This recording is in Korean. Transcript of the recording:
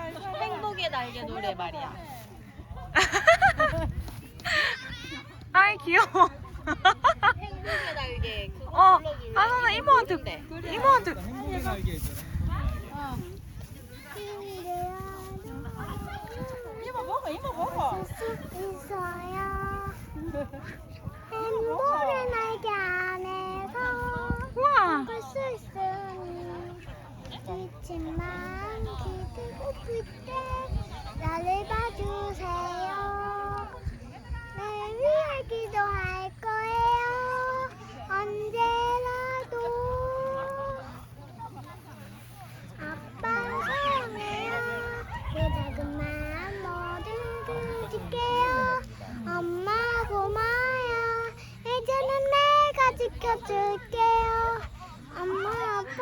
행복의 날개 노래 말이야. 아이 귀여워. 행복의 날개 그거 어, 불러줄래? 하나는 이거 이모한테. 이모한테 행복의 날개 있잖아. 이모 먹어 이모 먹어 있어요. 행복의 날개 안에서 우와. 볼수 있으 하지만 기대고플 때 나를 봐주세요. 나를 위해 기도할 거예요. 언제라도. 아빠 사랑해요. 내 작은 마음 모든 그질게요. 엄마 고마워요. 이제는 내가 지켜줄게요. 엄마 아빠.